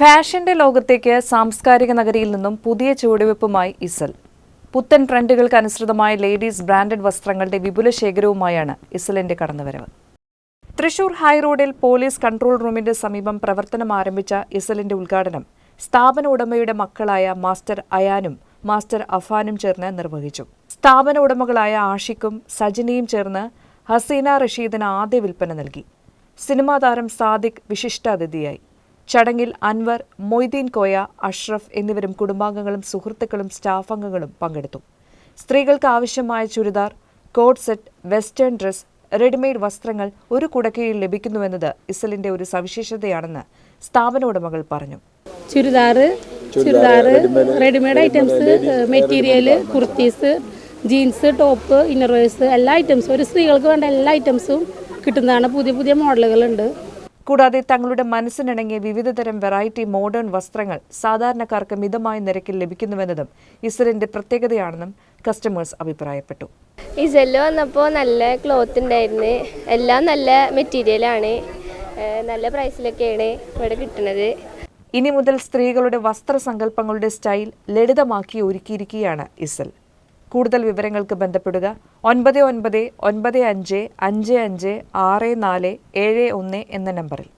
ഫാഷന്റെ ലോകത്തേക്ക് സാംസ്കാരിക നഗരിയിൽ നിന്നും പുതിയ ചുവടുവെപ്പുമായി ഇസൽ. പുത്തൻ ട്രെൻഡുകൾക്ക് അനുസൃതമായ ലേഡീസ് ബ്രാൻഡഡ് വസ്ത്രങ്ങളുടെ വിപുല ശേഖരവുമായാണ് ഇസലിന്റെ കടന്നുവരവ്. തൃശൂർ ഹൈറോഡിൽ പോലീസ് കൺട്രോൾ റൂമിന്റെ സമീപം പ്രവർത്തനം ആരംഭിച്ച ഇസലിന്റെ ഉദ്ഘാടനം സ്ഥാപന ഉടമയുടെ മക്കളായ മാസ്റ്റർ അയാനും മാസ്റ്റർ അഫാനും ചേർന്ന് നിർവഹിച്ചു. സ്ഥാപന ഉടമകളായ ആഷിക്കും സജിനിയും ചേർന്ന് ഹസീന റഷീദിന് ആദ്യ വിൽപ്പന നൽകി. സിനിമാ താരം സാദിഖ് വിശിഷ്ടാതിഥിയായി. ചടങ്ങിൽ അൻവർ മൊയ്തീൻ കോയ അഷ്റഫ് എന്നിവരും കുടുംബാംഗങ്ങളും സുഹൃത്തുക്കളും സ്റ്റാഫ് അംഗങ്ങളും പങ്കെടുത്തു. സ്ത്രീകൾക്ക് ആവശ്യമായ churidar coat set western dress readymade വസ്ത്രങ്ങൾ ഒരു കുടക്കീഴിൽ ലഭിക്കുന്നുവെന്നത് ഇസലിന്റെ ഒരു സവിശേഷതയാണെന്ന് സ്ഥാപന ഉടമകൾ പറഞ്ഞു. Churidar churidar readymade items material kurtis jeans top innerwears എല്ലാ ഐറ്റംസും ഒരു സ്ത്രീകൾക്ക് വേണ്ട എല്ലാ ഐറ്റംസും കിട്ടുന്നതാണ്. പുതിയ പുതിയ മോഡലുകളുണ്ട് കൂടാതെ തങ്ങളുടെ മനസ്സിനിണങ്ങിയ വിവിധതരം വെറൈറ്റി മോഡേൺ വസ്ത്രങ്ങൾ സാധാരണക്കാർക്ക് മിതമായ നിരക്കിൽ ലഭിക്കുന്നുവെന്നതും ഇസലിന്റെ പ്രത്യേകതയാണെന്നും കസ്റ്റമേഴ്സ് അഭിപ്രായപ്പെട്ടു. ഇസെല്ല് വന്നപ്പോൾ നല്ല ക്ലോത്ത് ഉണ്ടായിരുന്നു. എല്ലാം നല്ല മെറ്റീരിയലാണ് നല്ല പ്രൈസിലൊക്കെയാണ് ഇവിടെ കിട്ടുന്നത്. ഇനി മുതൽ സ്ത്രീകളുടെ വസ്ത്രസങ്കല്പങ്ങളുടെ സ്റ്റൈൽ ലളിതമാക്കി ഒരുക്കിയിരിക്കുകയാണ് ഇസൽ. കൂടുതൽ വിവരങ്ങൾക്ക് ബന്ധപ്പെടുക. ഒൻപത് ഒൻപത് ഒൻപത് അഞ്ച് അഞ്ച് അഞ്ച് ആറ് നാല് ഏഴ് ഒന്ന് എന്ന നമ്പറിൽ.